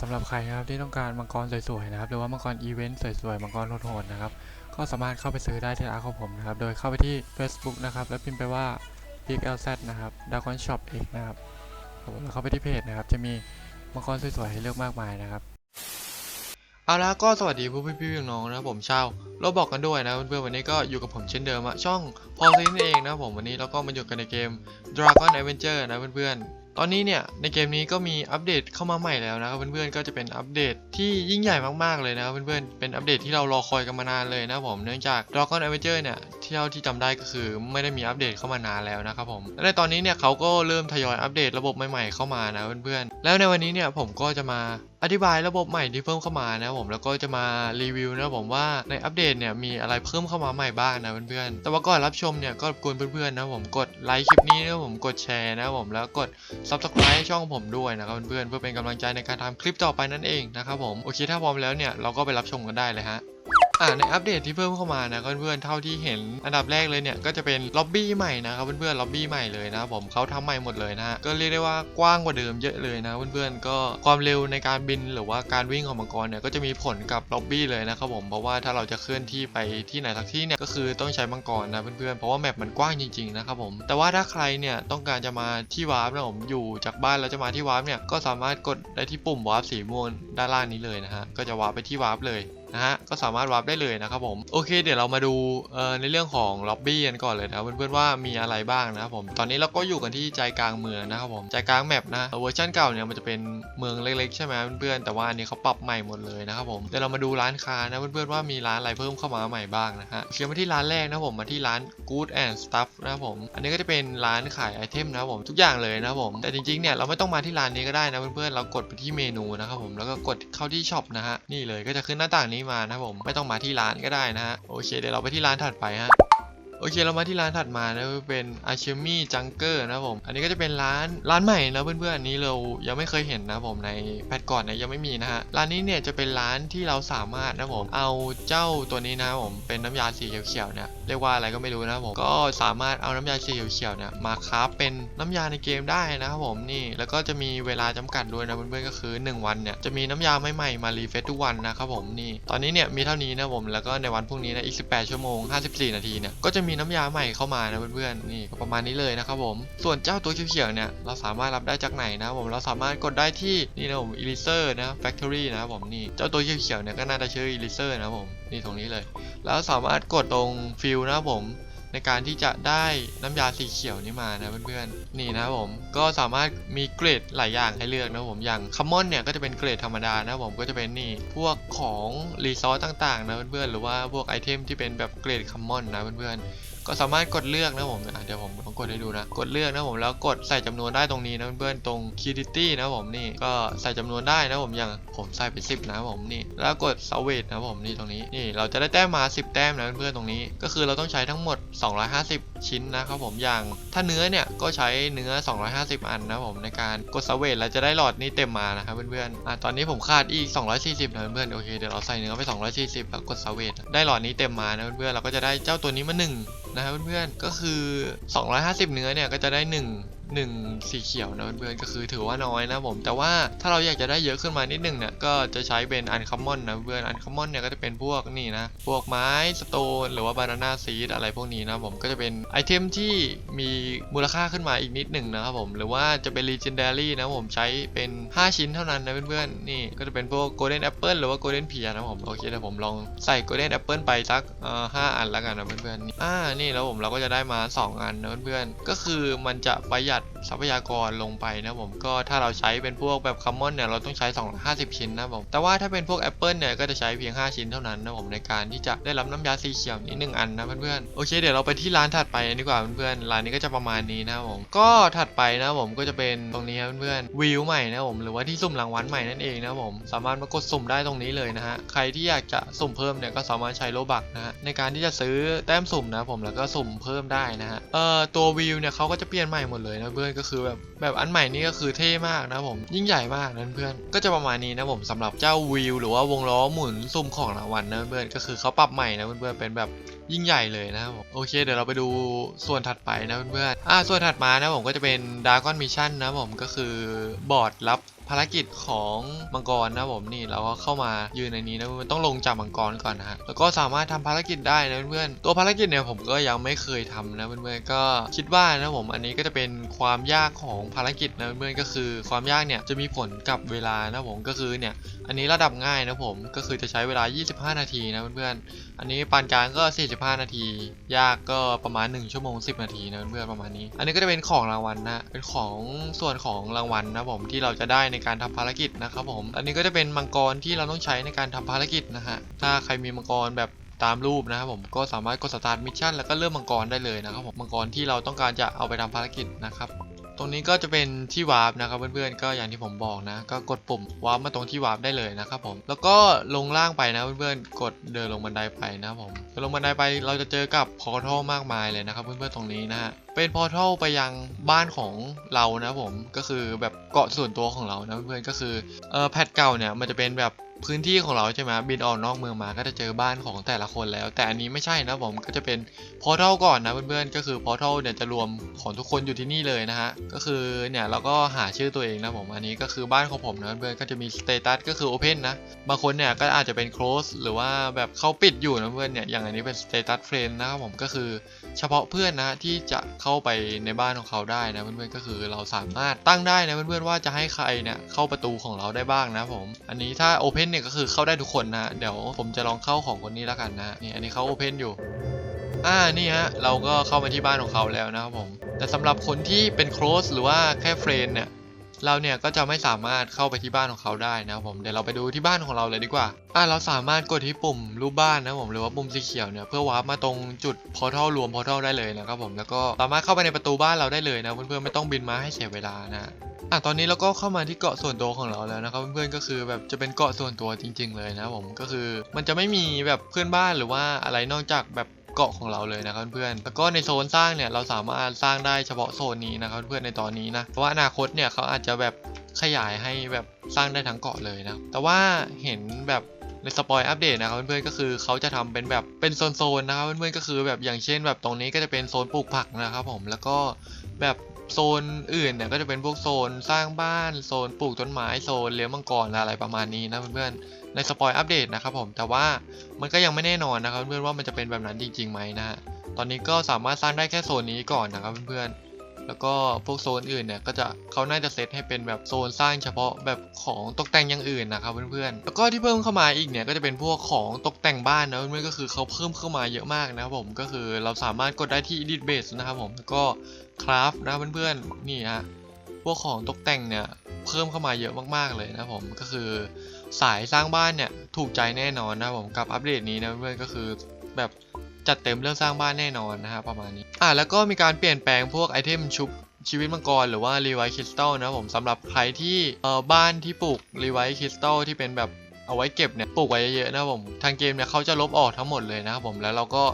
สำหรับใครนะครับที่ต้องการมังกรสวยๆนะครับหรือว่ามังกรอีเวนต์สวยๆมังกรโหดๆนะครับก็สามารถเข้าไปซื้อได้ที่ร้านของผมนะครับโดยเข้าไปที่ Facebook นะครับแล้วพิมพ์ไปว่า Big LZ นะครับ Dragon Shop X นะครับผมแล้วเข้าไปที่เพจนะครับจะมีมังกรสวยๆให้เลือกมากมายนะครับเอาละก็สวัสดีผู้พี่พี่น้องๆนะครับผมชาวโรบอกกันด้วยนะเพื่อนๆวันนี้ก็อยู่กับผมเช่นเดิมอะช่องพอซินเองนะผมวันนี้เราก็มาอยู่กันในเกม Dragon Adventure นะเพื่อนๆ ตอนนี้เนี่ยในเกมนี้ก็มีอัปเดตเข้ามาใหม่แล้วนะครับเพื่อนๆก็จะเป็นอัปเดตที่ยิ่งใหญ่มากๆเลยนะครับเพื่อนๆเป็นอัปเดตที่เรารอคอยกันมานานเลยนะผมเนื่องจาก Dragon Adventure เนี่ยที่เท่าที่จำได้ก็คือไม่ได้มีอัปเดตเข้ามานานแล้วนะครับผมและในตอนนี้เนี่ยเขาก็เริ่มทยอยอัปเดตระบบใหม่ๆเข้ามานะเพื่อนๆแล้วในวันนี้เนี่ยผมก็จะมา อธิบายระบบใหม่ที่เพิ่มเข้ามานะผมแล้วก็จะมารีวิวนะผมว่าในอัปเดตเนี่ยมีอะไรเพิ่มเข้ามาใหม่บ้างนะเพื่อนๆแต่ว่าก่อนรับชมเนี่ยก็รบกวนเพื่อนๆนะผมกดไลค์คลิปนี้นะผมกดแชร์นะผมแล้วกด subscribe ช่องผมด้วยนะครับเพื่อนๆเพื่อเป็นกำลังใจในการทำคลิปต่อไปนั่นเองนะครับผมโอเคถ้าพร้อมแล้วเนี่ยเราก็ไปรับชมกันได้เลยฮะ อ่าในอัปเดตที่เพิ่มเข้ามานะเพื่อนๆเท่าที่เห็นอันดับแรกเลยเนี่ยก็จะเป็นล็อบบี้ใหม่นะครับเพื่อนๆล็อบบี้ใหม่เลยนะผมเขาทำใหม่หมดเลยนะฮะก็เรียกได้ว่ากว้างกว่าเดิมเยอะเลยนะเพื่อนๆก็ความเร็วในการบินหรือว่าการวิ่งของมังกรเนี่ยก็จะมีผลกับล็อบบี้เลยนะครับผมเพราะว่าถ้าเราจะเคลื่อนที่ไปที่ไหนสักที่เนี่ยก็คือต้องใช้มังกรนะเพื่อนๆเพราะว่าแมปมันกว้างจริงๆนะครับผมแต่ว่าถ้าใครเนี่ยต้องการจะมาที่วาร์ปนะผมอยู่จากบ้านแล้วจะมาที่วาร์ปเนี่ยก็สามารถกดได้ที่ปุ่มวาร์ปสีม่วงด้านล่างนี้เลยนะฮะก็จะวาร์ปไปที่วาร์ปเลย นะฮะก็สามารถวาร์ปได้เลยนะครับผมโอเคเดี๋ยวเรามาดูในเรื่องของล็อบบี้กันก่อนเลยนะเพื่อนๆว่ามีอะไรบ้างนะครับผมตอนนี้เราก็อยู่กันที่ใจกลางเมืองนะครับผมใจกลางแมปนะเวอร์ชันเก่าเนี่ยมันจะเป็นเมืองเล็กๆใช่ไหมเพื่อนๆแต่ว่าอันนี้เขาปรับใหม่หมดเลยนะครับผมเดี๋ยวเรามาดูร้านค้านะเพื่อนๆว่ามีร้านอะไรเพิ่มเข้ามาใหม่บ้างนะฮะเขียนมาที่ร้านแรกนะผมมาที่ร้าน Good and Stuff นะครับผมอันนี้ก็จะเป็นร้านขายไอเทมนะครับผมทุกอย่างเลยนะครับผมแต่จริงๆเนี่ยเราไม่ต้องมาที่ร้านนี้ก็ได้นะเพื่อนๆเรากดไปที่เมนูนะครับผมแล้วก็กดเข้าที่ช็อปนะฮะนี่เลยก็จะขึ้นหน้าต่างนี้มานะครับผมไม่ต้องมาที่ร้านก็ได้นะฮะโอเคเดี๋ยวเราไปที่ร้านถัดไปฮะ โอเคเรามาที่ร้านถัดมานะเป็น a c h e m y Junker นะครับผม อันนี้ก็จะเป็นร้านร้านใหม่นะเพื่อนๆอันนี้เรายังไม่เคยเห็นนะผมในแพทก่อนเนี่ยยังไม่มีนะฮะร้านนี้เนี่ยจะเป็นร้านที่เราสามารถนะผมเอาเจ้าตัวนี้นะครับผมเป็นน้ำยาสีเขียวๆเนี่ยเรียกว่าอะไรก็ไม่รู้นะครับผมก็สามารถเอาน้ำยาสีเขียวๆเนี่ยมาคราฟเป็นน้ำยาในเกมได้นะครับผมนี่แล้วก็จะมีเวลาจำกัดด้วยนะเพื่อนๆก็คือ 1 วันเนี่ยจะมีน้ำยาใหม่ๆมารีเฟซทุกวันนะครับผมนี่ตอนนี้เนี่ยมีเท่านี้นะผมแล้วก็ในวันพรุ่งนี้นะอีก 18 ชั่วโมง 54 นาทีเนี่ยก็จะมีีน้ำยาใหม่เข้ามานะเพื่อนๆนี่ก็ประมาณนี้เลยนะครับผมส่วนเจ้าตัวเขียวๆเนี่ยเราสามารถรับได้จากไหนนะผมเราสามารถกดได้ที่นี่นะผมอิลิเซอร์นะ Factory นะผมนี่เจ้าตัวเขียวๆเนี่ยก็น่าจะชื่ออิลิเซอร์นะผมนี่ตรงนี้เลย แล้วสามารถกดตรงฟิลนะผม ในการที่จะได้น้ำยาสีเขียวนี้มานะเพื่อนๆนี่นะผมก็สามารถมีเกรดหลายอย่างให้เลือกนะผมอย่างคัมมอนเนี่ยก็จะเป็นเกรดธรรมดานะผมก็จะเป็นนี่พวกของรีซอสต่างๆนะเพื่อนๆหรือว่าพวกไอเทมที่เป็นแบบเกรดคัมมอนนะเพื่อนๆ ก็สามารถกดเลือกนะผมเดี๋ยวผมลองกดให้ดูนะ กดเลือกนะผมแล้วกดใส่จำนวนได้ตรงนี้นะเพื่อนๆตรง q u i t y นะผมนี่ก็ใส่จำนวนได้นะผมอย่างผมใส่ไป 10 นะผมนี่ แล้วกด s w a g e นะผมนี่ตรงนี้นี่เราจะได้แต้มมา 10 แต้มนะเพื่อนๆตรงนี้ ก็คือเราต้องใช้ทั้งหมด 250 ชิ้นนะครับผมอย่างถ้าเนื้อเนี่ยก็ใช้เนื้อ 250 อันนะผมในการกด s w a g e แล้วจะได้หลอดนี้เต็มมานะครับเพื่อนๆอะตอนนี้ผมขาดอีก 240นะเพื่อนๆโอเคเดี๋ยวเราใส่เนื้อไป 240 แล้วกด s w a g e ได้หลอดนี้เต็มมานะเพื่อนๆเราก็จะได้เจ้าตัวนี้มาหนะครับเพื่อนๆ ก็คือ 250 เนื้อเนี่ยก็จะได้ 1 1 สีเขียวนะเพื่อนๆก็คือถือว่าน้อยนะผม แต่ว่าถ้าเราอยากจะได้เยอะขึ้นมานิดนึงเนี่ยก็จะใช้เป็นอันคัมมอนนะเพื่อนอันคัมมอนเนี่ยก็จะเป็นพวกนี่นะ พวกไม้สโตนหรือว่าบานาน่าซีดอะไรพวกนี้นะผมก็จะเป็นไอเทมที่มีมูลค่าขึ้นมาอีกนิดหนึ่งนะครับผมหรือว่าจะเป็น legendary นะผมใช้เป็น 5 ชิ้นเท่านั้นนะเพื่อนๆนี่ก็จะเป็นพวก golden apple หรือว่า golden pear นะผมโอเคเดี๋ยวผมลองใส่ golden apple ไปสักห้าอันแล้วกันนะเพื่อนๆนี่อ่านี่แล้วผมเราก็จะได้มา 2 อันนะเพื่อนๆก็คือมันจะประหยัดทรัพยากรลงไปนะผมก็ถ้าเราใช้เป็นพวกแบบ common เนี่ยเราต้องใช้ 250 ชิ้นนะผมแต่ว่าถ้าเป็นพวก apple เนี่ยก็จะใช้เพียง 5 ชิ้นเท่านั้นนะผมในการที่จะได้รับน้ำยาสีเขียวนี้หนึ่งอันนะเพื่อนๆโอเคเดี๋ยวเราไปที่ร้านถัดไปดีกว่าเพื่อนๆร้านนี้ก็จะประมาณนี้นะผมก็ถัดไปนะผมก็จะเป็นตรงนี้เพื่อนๆวิวใหม่นะผมหรือว่าที่สุ่มรางวัลใหม่นั่นเองนะผมสามารถมากดสุ่มได้ตรงนี้เลยนะฮะใครที่อยากจะสุ่มเพิ่มเนี่ยก็สามารถใช้โลบักนะฮะในการที่จะซื้อแต้มสุ่มนะผมแล้วก็สุ่มเพิ่มได้นะฮะเอ่อตัววิวเนี่ยเขาก็จะเปลี่ยนใหม่หมดเลยนะเพื่อนก็คือแบบแบบอันใหม่นี่ก็คือเท่มากนะผมยิ่งใหญ่มากนะเพื่อนก็จะประมาณนี้นะผมสำหรับเจ้าวิวหรือว่าวงล้อหมุนซุ่มของรางวัลนะเพื่อนก็คือเขาปรับใหม่นะเพื่อนๆเป็นแบบ ยิ่งใหญ่เลยนะครับผมโอเค เดี๋ยวเราไปดูส่วนถัดไปนะเพื่อนๆอ่าส่วนถัดมานะผมก็จะเป็นดากอนมิชชั่นนะผมก็คือบอร์ดรับภารกิจของมังกรนะผมนี่เราก็เข้ามายืนในนี้นะเพื่อนต้องลงจากมังกรก่อนนะฮะแล้วก็สามารถทำภารกิจได้นะเพื่อนๆตัวภารกิจเนี่ยผมก็ยังไม่เคยทำนะเพื่อนๆก็คิดว่านะผมอันนี้ก็จะเป็นความยากของภารกิจนะเพื่อนๆก็คือความยากเนี่ยจะมีผลกับเวลานะผมก็คือเนี่ยอันนี้ระดับง่ายนะผมก็คือจะใช้เวลา 25 นาทีนะเพื่อนๆอันนี้ปานกลางก็15 นาที ยากก็ประมาณ 1 ชั่วโมง 10 นาทีนะเพื่อนประมาณนี้ อันนี้ก็จะเป็นของรางวัลนะเป็นของส่วนของรางวัลนะผมที่เราจะได้ในการทำภารกิจนะครับผม อันนี้ก็จะเป็นมังกรที่เราต้องใช้ในการทำภารกิจนะฮะถ้าใครมีมังกรแบบตามรูปนะครับผมก็สามารถกดสตาร์ทมิชชั่นแล้วก็เริ่มมังกรได้เลยนะครับผมมังกรที่เราต้องการจะเอาไปทำภารกิจนะครับ ตรงนี้ก็จะเป็นที่วาร์ปนะครับเพื่อนๆก็อย่างที่ผมบอกนะ ก็กดปุ่มวาร์ปมาตรงที่วาร์ปได้เลยนะครับผมแล้วก็ลงล่างไปนะเพื่อนๆกดเดินลงบันไดไปนะผมเดินลงบันไดไปเราจะเจอกับพอร์ทัลมากมายเลยนะครับเพื่อนๆตรงนี้นะฮะเป็นพอร์ทัลไปยังบ้านของเรานะผมก็คือแบบเกาะส่วนตัวของเรานะเพื่อนๆก็คือเออแพทเก่าเนี่ยมันจะเป็นแบบ พื้นที่ของเราใช่ไหมบินออกนอกเมืองมาก็จะเจอบ้านของแต่ละคนแล้ว แต่อันนี้ไม่ใช่นะผมก็จะเป็นพอร์ทัลก่อนนะเพื่อนๆก็คือพอร์ทัลเนี่ยจะรวมของทุกคนอยู่ที่นี่เลยนะฮะก็คือเนี่ยเราก็หาชื่อตัวเองนะผมอันนี้ก็คือบ้านของผมนะเพื่อนๆก็จะมีสเตตัสก็คือ Open นนะบางคนเนี่ยก็อาจจะเป็น Close หรือว่าแบบเขาปิดอยู่นะเพื่อนเนี่ยอย่างอันนี้เป็นสเตตัสเฟรนนะครับผมก็คือเฉพาะเพื่อนนะที่จะเข้าไปในบ้านของเขาได้นะเพื่อนๆก็คือเราสามารถตั้งได้นะเพื่อนๆว่าจะให้ใครเนี่ยเข้าประตูของเราได้บ้างนะผม อันนี้ถ้า Open เนี่เนี่ยก็คือเข้าได้ทุกคนนะเดี๋ยวผมจะลองเข้าของคนนี้แล้วกันนะนี่อันนี้เขาโอเพนอยู่อ่านี่ฮะเราก็เข้ามาที่บ้านของเขาแล้วนะครับผมแต่สำหรับคนที่เป็นโคลสหรือว่าแค่เฟรนเนี่ย เราเนี่ยก็จะไม่สามารถเข้าไปที่บ้านของเขาได้นะครับผมเดี๋ยวเราไปดูที่บ้านของเราเลยดีกว่าอ่าเราสามารถกดที่ปุ่มรูปบ้านนะผมหรือว่าปุ่มสีเขียวเนี่ยเพื่อวาร์ปมาตรงจุดพอร์ทัลรวมพอร์ทัลได้เลยนะครับผมแล้วก็สามารถเข้าไปในประตูบ้านเราได้เลยนะเพื่อนๆไม่ต้องบินมาให้เสียเวลานะอะตอนนี้เราก็เข้ามาที่เกาะส่วนตัวของเราแล้วนะครับเพื่อนๆก็คือแบบจะเป็นเกาะส่วนตัวจริง ๆ เลยนะผมก็คือ มันจะไม่มีแบบเพื่อนบ้านหรือว่าอะไรนอกจากแบบ เกาะของเราเลยนะครับเพื่อนๆแล้วก็ในโซนสร้างเนี่ยเราสามารถสร้างได้เฉพาะโซนนี้นะครับเพื่อนๆในตอนนี้นะเพราะว่าอนาคตเนี่ยเขาอาจจะแบบขยายให้แบบสร้างได้ทั้งเกาะเลยนะแต่ว่าเห็นแบบในสปอยอัปเดตนะครับเพื่อนๆก็คือเขาจะทำเป็นแบบเป็นโซนๆนะครับเพื่อนๆก็คือแบบอย่างเช่นแบบตรงนี้ก็จะเป็นโซนปลูกผักนะครับผมแล้วก็แบบโซนอื่นเนี่ยก็จะเป็นพวกโซนสร้างบ้านโซนปลูกต้นไม้โซนเลี้ยงมังกรอะไรประมาณนี้นะเพื่อนๆ ในสปอยอัปเดตนะครับผมแต่ว่ามันก็ยังไม่แน่นอนนะครับเพื่อนๆว่ามันจะเป็นแบบนั้นจริงๆไหมนะฮะตอนนี้ก็สามารถสร้างได้แค่โซนนี้ก่อนนะครับเพื่อนๆแล้วก็พวกโซนอื่นเนี่ยก็จะเขาน่าจะเซตให้เป็นแบบโซนสร้างเฉพาะแบบของตกแต่งอย่างอื่นนะครับเพื่อนๆแล้วก็ที่เพิ่มเข้ามาอีกเนี่ยก็จะเป็นพวกของตกแต่งบ้านนะเพื่อนๆก็คือเขาเพิ่มเข้ามาเยอะมากนะครับผมก็คือเราสามารถกดได้ที่ edit base นะครับผมแล้วก็คราฟนะเพื่อนๆนี่ฮะพวกของตกแต่งเนี่ยเพิ่มเข้ามาเยอะมากๆเลยนะผมก็คือ สายสร้างบ้านเนี่ยถูกใจแน่นอนนะผมกับอัปเดตนี้นะเพื่อนก็คือแบบจัดเต็มเรื่องสร้างบ้านแน่นอนนะฮะประมาณนี้อะแล้วก็มีการเปลี่ยนแปลงพวกไอเทมชุบชีวิตมังกรหรือว่ารีไวท์คริสตัลนะผมสำหรับใครที่เอ่อบ้านที่ปลูกรีไวท์คริสตัลที่เป็นแบบเอาไว้เก็บเนี่ยปลูกไว้เยอะๆนะผมทางเกมเนี่ยเขาจะลบออกทั้งหมดเลยนะครับผมแล้วเราก็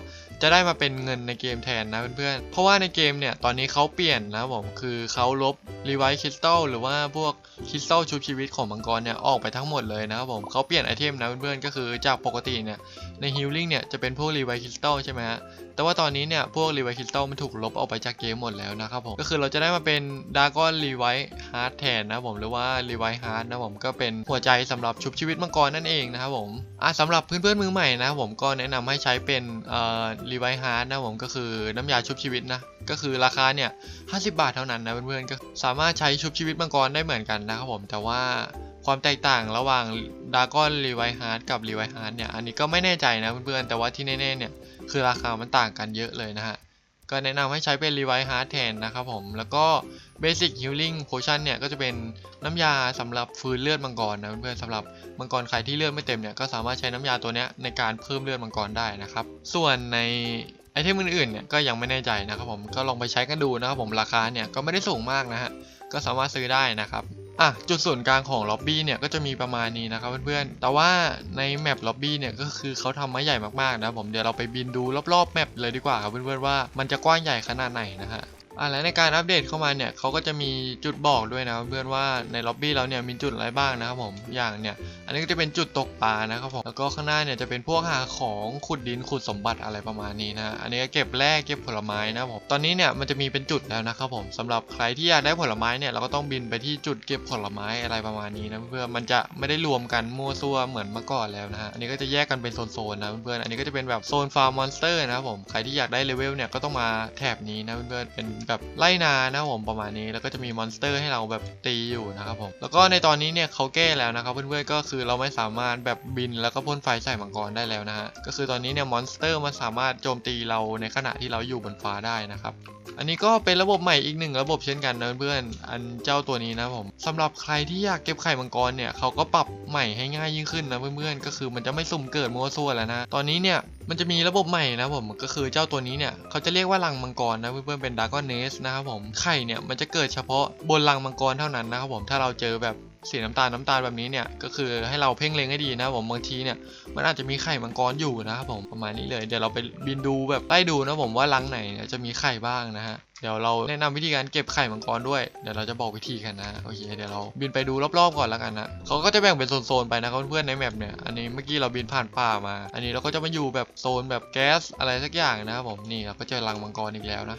จะได้มาเป็นเงินในเกมแทนนะเพื่อนๆ เพราะว่าในเกมเนี่ย ตอนนี้เขาเปลี่ยนนะผมคือเขาลบรีไวท์คริสตัลหรือว่าพวกคริสตัลชุบชีวิตของมังกรเนี่ยออกไปทั้งหมดเลยนะครับผมเขาเปลี่ยนไอเทมนะเพื่อนๆ ก็คือจากปกติเนี่ยในฮิลลิ่งเนี่ยจะเป็นพวกรีไวคริสตัลใช่ไหมฮะ แต่ว่าตอนนี้เนี่ยพวกรีไวคริสตัลมันถูกลบออกไปจากเกมหมดแล้วนะครับผม ก็คือเราจะได้มาเป็นดากอนรีไวฮาร์ดแทนนะผมหรือว่ารีไวฮาร์ดนะผมก็เป็นหัวใจสำหรับชุบชีวิตมังกรนั่นเองนะครับผมอะสำหรับเพื่อนๆมือใหม่นะผมก็แนะนำให้ใช้เป็นเอ่อรีไวฮาร์ดนะผมก็คือน้ำยาชุบชีวิตนะ ก็คือราคาเนี่ย 50 บาทเท่านั้นนะเพื่อนๆก็สามารถใช้ชุบชีวิตมังกรได้เหมือนกันนะครับผมแต่ว่าความแตกต่างระหว่างดากอนรีไวฮาร์ดกับรีไวฮาร์ดเนี่ยอันนี้ก็ไม่แน่ใจนะเพื่อนๆแต่ว่าที่แน่ๆเนี่ยคือราคามันต่างกันเยอะเลยนะฮะ ก็แนะนำให้ใช้เป็นรีไวฮาร์ดแทนนะครับผม แล้วก็เบสิกฮิลลิ่งโพชั่นเนี่ย ก็จะเป็นน้ำยาสำหรับฟื้นเลือดมังกรนะเพื่อนๆสำหรับมังกรใครที่เลือดไม่เต็มเนี่ย ก็สามารถใช้น้ำยาตัวนี้ในการเพิ่มเลือดมังกรได้นะครับ ส่วนในไอเทมอื่นๆเนี่ยก็ยังไม่แน่ใจนะครับผมก็ลองไปใช้กันดูนะครับผมราคาเนี่ยก็ไม่ได้สูงมากนะฮะก็สามารถซื้อได้นะครับ อะจุดศูนย์กลางของล็อบบี้เนี่ยก็จะมีประมาณนี้นะครับเพื่อนๆ แต่ว่าในแมปล็อบบี้เนี่ยก็คือเขาทำมาใหญ่มากๆนะผมเดี๋ยวเราไปบินดูรอบๆแมปเลยดีกว่าครับเพื่อนๆว่ามันจะกว้างใหญ่ขนาดไหนนะฮะ อ่าและในการอัปเดตเข้ามาเนี่ยเขาก็จะมีจุดบอกด้วยนะเพื่อนว่าในล็อบบี้เราเนี่ยมีจุดอะไรบ้างนะครับผมอย่างเนี่ยอันนี้ก็จะเป็นจุดตกปลานะครับผมแล้วก็ข้างหน้าเนี่ยจะเป็นพวกหาของขุดดินขุดสมบัติอะไรประมาณนี้นะอันนี้ก็เก็บแร่เก็บผลไม้นะครับผมตอนนี้เนี่ยมันจะมีเป็นจุดแล้วนะครับผมสำหรับใครที่อยากได้ผลไม้เนี่ยเราก็ต้องบินไปที่จุดเก็บผลไม้อะไรประมาณนี้นะเพื่อนมันจะไม่ได้รวมกันมั่วซั่วเหมือนเมื่อก่อนแล้วนะฮะอันนี้ก็จะแยกกันเป็นโซนๆนะเพื่อนอันนี้ก็จะเป็นแบบโซนฟาร์มมอนสเตอร์นะครับผมใครที่อยากได้เลเวลเนี่ยก็ต้องมาแถบนี้นะเพื่อนเป็นแบบไล่นานะครับผมประมาณนี้แล้วก็จะมีมอนสเตอร์ให้เราแบบตีอยู่นะครับผมแล้วก็ในตอนนี้เนี่ยเขาแก้แล้วนะครับเพื่อนๆก็คือเราไม่สามารถแบบบินแล้วก็พ่นไฟใส่มังกรได้แล้วนะฮะก็คือตอนนี้เนี่ยมอนสเตอร์มันสามารถโจมตีเราในขณะที่เราอยู่บนฟ้าได้นะครับอันนี้ก็เป็นระบบใหม่อีกหนึ่งระบบเช่นกันนะเพื่อนๆอันเจ้าตัวนี้นะผมสำหรับใครที่อยากเก็บไข่มังกรเนี่ยเขาก็ปรับใหม่ให้ง่ายยิ่งขึ้นนะเพื่อนๆก็คือมันจะไม่สุ่มเกิดมัวซั่วแล้วนะตอนนี้เนี่ย มันจะมีระบบใหม่นะผมก็คือเจ้าตัวนี้เนี่ยเขาจะเรียกว่ารังมังกรนะเพื่อนๆเป็นดากอนเนสนะครับผมไข่เนี่ยมันจะเกิดเฉพาะบนรังมังกรเท่านั้นนะครับผมถ้าเราเจอแบบ สีน้ำตาลน้ำตาลแบบนี้เนี่ยก็คือให้เราเพ่งเล็งให้ดีนะผมบางทีเนี่ยมันอาจจะมีไข่มังกรอยู่นะครับผมประมาณนี้เลยเดี๋ยวเราไปบินดูแบบไล่ดูนะผมว่ารังไหนเนี่ยจะมีไข่บ้างนะฮะเดี๋ยวเราแนะนำวิธีการเก็บไข่มังกรด้วยเดี๋ยวเราจะบอกวิธีกันนะโอเคเดี๋ยวเราบินไปดูรอบๆก่อนแล้วกันนะเขาก็จะแบ่งเป็นโซนๆไปนะครับเพื่อนๆในแมปเนี่ยอันนี้เมื่อกี้เราบินผ่านป่ามา อันนี้เราก็จะมาอยู่แบบโซนแบบแก๊สอะไรสักอย่างนะครับผมนี่เราก็เจอรังมังกรอีกแล้วนะ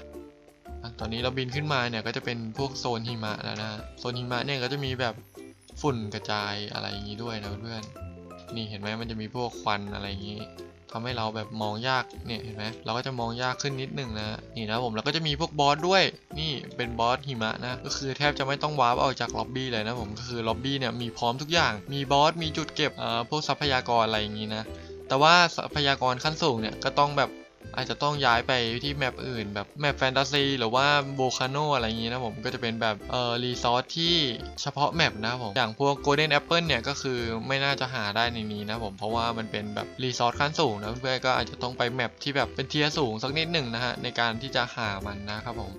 อะตอนนี้เราบินขึ้นมาเนี่ยก็จะเป็นพวกโซนหิมะแล้วนะโซนหิมะเนี่ยก็จะมีแบบ ฝุ่นกระจายอะไรอย่างนี้ด้วยนะเพื่อนๆนี่เห็นไหมมันจะมีพวกควันอะไรอย่างนี้ทำให้เราแบบมองยากเนี่ยเห็นไหมเราก็จะมองยากขึ้นนิดหนึ่งนะนี่นะผมแล้วก็จะมีพวกบอสด้วย นี่เป็นบอสหิมะนะก็คือแทบจะไม่ต้องวาร์ปออกจากล็อบบี้เลยนะผมก็คือล็อบบี้เนี่ยมีพร้อมทุกอย่าง มีบอสมีจุดเก็บเอ่อพวกทรัพยากรอะไรอย่างนี้นะแต่ว่าทรัพยากรขั้นสูงเนี่ยก็ต้องแบบ อาจจะต้องย้ายไปที่แมปอื่น แบบแมปแฟนตาซีหรือว่าโบคาโนอะไรอย่างนี้นะผมก็จะเป็นแบบเอ่อรีซอสที่เฉพาะแมปนะผมอย่างพวกโกลเด้นแอปเปิลเนี่ยก็คือไม่น่าจะหาได้ในนี้นะผมเพราะว่ามันเป็นแบบรีซอสขั้นสูงนะเพื่อนๆก็อาจจะต้องไปแมปที่แบบเป็นเทียร์สูงสักนิดหนึ่งนะฮะในการที่จะหามันนะครับผม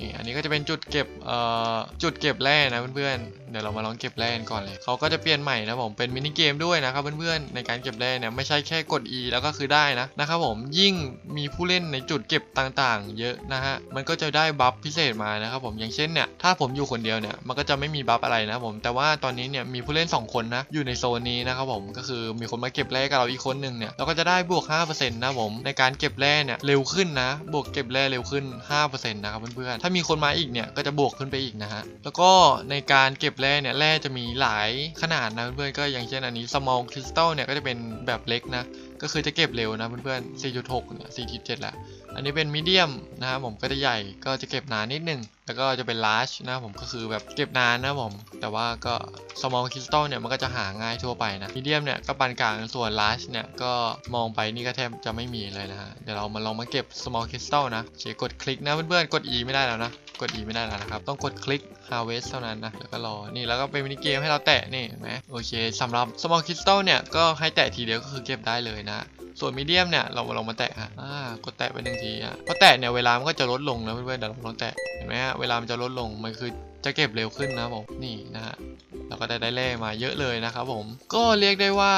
นี่อันนี้ก็จะเป็นจุดเก็บเอ่อจุดเก็บแร่นะเพื่อนๆ เดี๋ยวเรามาลองเก็บแร่กันก่อนเลยเขาก็จะเปลี่ยนใหม่นะผมเป็นมินิเกมด้วยนะครับเพื่อนๆในการเก็บแร่เนี่ยไม่ใช่แค่กด E แล้วก็คือได้นะนะครับผมยิ่งมีผู้เล่นในจุดเก็บต่างๆ เยอะนะฮะมันก็จะได้บัฟพิเศษมานะครับผมอย่างเช่นเนี่ยถ้าผมอยู่คนเดียวเนี่ยมันก็จะไม่มีบัฟอะไรนะผมแต่ว่าตอนนี้เนี่ยมีผู้เล่น 2 คนนะอยู่ในโซนนี้นะครับผมก็คือมีคนมาเก็บแร่กับเราอีกคนหนึ่งเนี่ยเราก็จะได้บวก 5%นะผมในการเก็บแร่เนี่ยเร็วขึ้นนะบวกเก็บแร่เร็วขึ้น 5%นะครับเพื่อนๆถ้ามีคนมาอีกเนี่ยก็จะบวกขึ้นไปอีกนะฮะ แล้วก็ในการเก็บแร่เนี่ยแร่จะมีหลายขนาดนะเพื่อนๆก็อย่างเช่นอันนี้ small crystal เนี่ยก็จะเป็นแบบเล็กนะ ก็คือจะเก็บเร็วนะเพื่อนๆ4.6เนี่ย4.7แหละ อันนี้เป็นมีเดียมนะครับผมก็จะใหญ่ก็จะเก็บนานนิดนึง แล้วก็จะเป็น large นะครับผมก็คือแบบเก็บนานนะผม แต่ว่าก็ small crystal เนี่ยมันก็จะหาง่ายทั่วไปนะมีเดียมเนี่ยก็ปานกลางส่วน large เนี่ยก็มองไปนี่ก็แทบจะไม่มีเลยนะฮะเดี๋ยวเรามาลองมาเก็บ small crystal นะโอเคกดคลิกนะเพื่อนๆกด E ไม่ได้แล้วนะกด E ไม่ได้แล้วนะครับ ต้องกดคลิก harvest เท่านั้นนะ แล้วก็รอ นี่แล้วก็เป็นมินิเกมให้เราแตะนี่เห็นไหมโอเคสำหรับ small crystal เนี่ย ก็ให้แตะทีเดียวก็คือเก็บได้เลยนะ ส่วนมีเดียมเนี่ยเราลองมาแตะฮะอ่ากดแตะไปหนึ่งทีอะพอแตะเนี่ยเวลามันก็จะลดลงนะเพื่อนๆเดี๋ยวเราลองแตะเห็นไหมฮะเวลามันจะลดลงมันคือจะเก็บเร็วขึ้นนะผมนี่นะฮะเราก็ได้ได้แร่มาเยอะเลยนะครับผมก็เรียกได้ว่า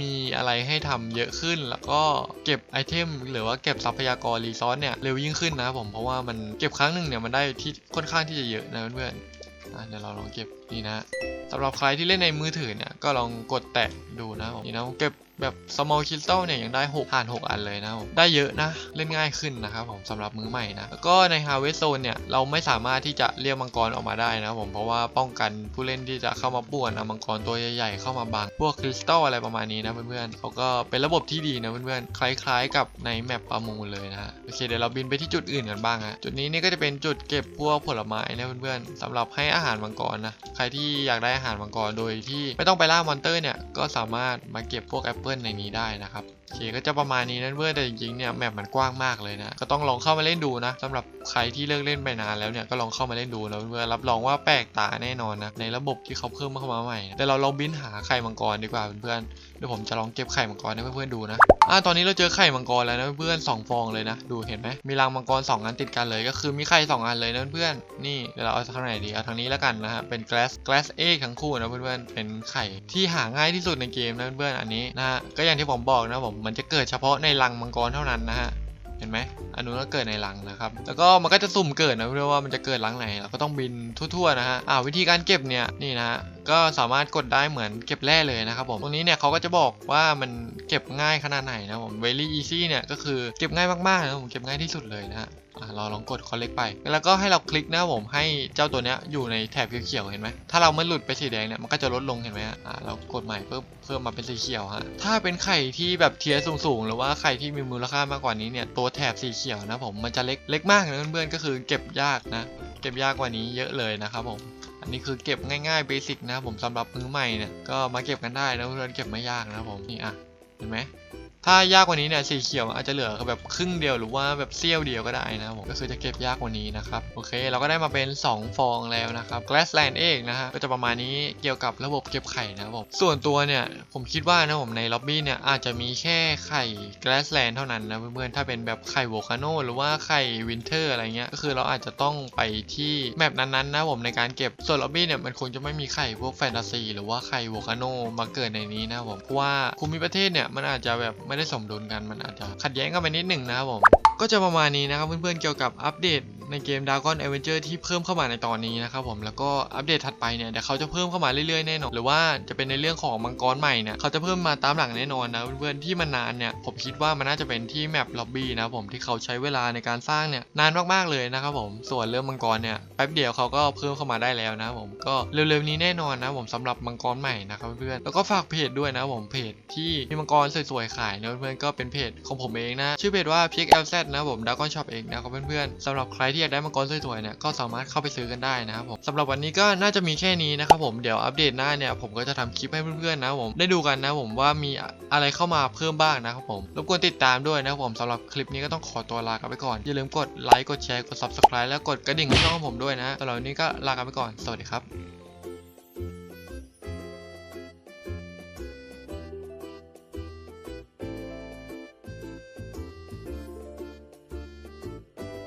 มีอะไรให้ทำเยอะขึ้น แล้วก็เก็บไอเทมหรือว่าเก็บทรัพยากรรีซอสเนี่ยเร็วยิ่งขึ้นนะผมเพราะว่ามันเก็บครั้งหนึ่งเนี่ยมันได้ที่ค่อนข้างที่จะเยอะนะเพื่อนๆเดี๋ยวเราลองเก็บนี่นะสำหรับใครที่เล่นในมือถือเนี่ยก็ลองกดแตะดูนะผมนี่นะผมเก็บ แบบ small crystal เนี่ยยังได้6ผ่าน 6 อันเลยนะผมได้เยอะนะ เล่นง่ายขึ้นนะครับผมสำหรับมือใหม่นะ แล้วก็ใน harvest zone เนี่ย เราไม่สามารถที่จะเรียกมังกรออกมาได้นะผมเพราะว่าป้องกันผู้เล่นที่จะเข้ามาป่วนเอามังกรตัวใหญ่ๆเข้ามาบังพวกคริสตัลอะไรประมาณนี้นะเพื่อนๆเขาก็เป็นระบบที่ดีนะเพื่อนๆคล้ายๆ กับในแมปประมูลเลยนะฮะโอเคเดี๋ยวเราบินไปที่จุดอื่นกันบ้างฮะจุดนี้นี่ก็จะเป็นจุดเก็บพวกผลไม้นะเพื่อนๆสำหรับให้อาหารมังกรนะใครที่อยากได้อาหารมังกรโดยที่ไม่ต้องไปล่ามอนเตอร์เนี่ยก็สามารถมาเก็บพวกแอปเปิลในนี้ได้นะครับ อเคก็จะประมาณนี้นะเพื่อนแต่จริงๆเนี่ยแมปมันกว้างมากเลยนะก็ต้องลองเข้ามาเล่นดูนะสำหรับใครที่เลิกเล่นไปนานแล้วเนี่ยก็ลองเข้ามาเล่นดูนะเพื่อนรับรองว่าแปลกตาแน่นอนนะในระบบที่เขาเพิ่มเข้ามาใหม่นะแต่เราลองบินหาไข่มังกรดีกว่าเพื่อนๆเดี๋ยวผมจะลองเก็บไข่มังกรให้เพื่อนๆดูนะอ่าตอนนี้เราเจอไข่มังกรแล้วนะเพื่อนๆสองฟองเลยนะ ดูเห็นไหมมีรังมังกรสองอันติดกันเลยก็คือมีไข่สองอันเลยนะเพื่อนๆนี่เดี๋ยวเราเอาทางไหนดีเอาทางนี้แล้วกันนะฮะเป็น glass glass egg ทั้งคู่นะเพื่อนๆเป็นไข่ที่หาง่ายที่สุดในเกมนะเพื่อนๆอันนี้นะฮะก็อย่างที่ผมบอกนะผมมันจะเกิดเฉพาะในรังมังกรเท่านั้นนะฮะเห็นไหมอันนู้นก็เกิดในรังนะครับ แล้วก็มันก็จะสุ่มเกิดนะเพื่อว่ามันจะเกิดรังไหนเราก็ต้องบินทั่วๆนะฮะอ่าวิธีการเก็บเนี่ยนี่นะฮะก็สามารถกดได้เหมือนเก็บแร่เลยนะครับผมตรงนี้เนี่ยเขาก็จะบอกว่ามันเก็บง่ายขนาดไหนนะผม very easy เนี่ยก็คือเก็บง่ายมากๆนะผมเก็บง่ายที่สุดเลยนะฮะเราลองกดคอลเลกไป แล้วก็ให้เราคลิกนะผมให้เจ้าตัวเนี้ยอยู่ในแถบเขียวๆเห็นไหมถ้าเราไม่หลุดไปสีแดงเนี่ยมันก็จะลดลงเห็นไหมฮะอะเรากดใหม่เพิ่มเพิ่มมาเป็นสีเขียวฮะถ้าเป็นไข่ที่แบบเทียร์สูงๆ หรือว่าไข่ที่มีมูลค่ามากกว่านี้เนี่ยตัวแถบสีเขียวนะผมมันจะเล็กเล็กมากนะเพื่อนๆก็คือเก็บยากนะเก็บยากกว่านี้เยอะเลยนะครับผม อันนี้คือเก็บง่ายๆเบสิกนะผมสำหรับมือใหม่เนี่ยก็มาเก็บกันได้นะเพื่อนเก็บไม่ยากนะผมนี่อะเห็นไหม ถ้ายากกว่านี้เนี่ยสีเขียวอาจจะเหลือแบบครึ่งเดียวหรือว่าแบบเสี้ยวเดียวก็ได้นะครับผมก็คือจะเก็บยากกว่านี้นะครับโอเค เราก็ได้มาเป็น 2 ฟองแล้วนะครับ Glassland เองนะฮะก็จะประมาณนี้เกี่ยวกับระบบเก็บไข่นะครับผมส่วนตัวเนี่ยผมคิดว่านะผมในล็อบบี้เนี่ยอาจจะมีแค่ไข่ Glassland เท่านั้นนะเพื่อนๆถ้าเป็นแบบไข่โวคาโนหรือว่าไข่วินเทอร์อะไรเงี้ยก็คือเราอาจจะต้องไปที่แมปนั้นๆนะผมในการเก็บส่วนล็อบบี้เนี่ยมันคงจะไม่มีไข่พวกแฟนตาซีหรือว่าไข่โวคาโนมาเกิดในนี้นะผมเพราะว่าภูมิประเทศเนี่ยมันอาจจะแบบไม่ได้สมดุลกันมันอาจจะขัดแย้งกันไปนิดหนึ่งนะครับผมก็จะประมาณนี้นะครับเพื่อนๆเกี่ยวกับอัปเดต ในเกม Dragon Adventure ที่เพิ่มเข้ามาในตอนนี้นะครับผมแล้วก็อัปเดตถัดไปเนี่ยเดี๋ยวเขาจะเพิ่มเข้ามาเรื่อยๆแน่นอนหรือว่าจะเป็นในเรื่องของมังกรใหม่เนี่ยเขาจะเพิ่มมาตามหลังแน่นอนนะเพื่อนๆที่มันนานเนี่ยผมคิดว่ามันน่าจะเป็นที่แมปล็อบบี้นะผมที่เขาใช้เวลาในการสร้างเนี่ยนานมากๆเลยนะครับผมส่วนเรื่องมังกรเนี่ยแป๊บเดียวเขาก็เพิ่มเข้ามาได้แล้วนะผมก็เร็วๆนี้แน่นอนนะผมสำหรับมังกรใหม่นะครับเพื่อนๆแล้วก็ฝากเพจด้วยนะผมเพจที่มีมังกรสวยๆขายนะเพื่อนๆก็เป็นเพจของผมเองนะชื่อเพจว่า PXLZ นะผม Dragon Shop เองนะครับเพื่อนๆสำหรับใครที่อยากได้มังกรสวยๆเนี่ยก็สามารถเข้าไปซื้อกันได้นะครับผมสำหรับวันนี้ก็น่าจะมีแค่นี้นะครับผมเดี๋ยวอัปเดตหน้าเนี่ยผมก็จะทำคลิปให้เพื่อนๆนะผมได้ดูกันนะผมว่ามีอะไรเข้ามาเพิ่มบ้างนะครับผมรบกวนติดตามด้วยนะครับผมสำหรับคลิปนี้ก็ต้องขอตัวลากันไปก่อนอย่าลืมกดไลค์กดแชร์กด Subscribe แล้วกดกระดิ่งให้ช่องของผมด้วยนะสำหรับวันนี้ก็ลากันไปก่อนสวัสดีครับ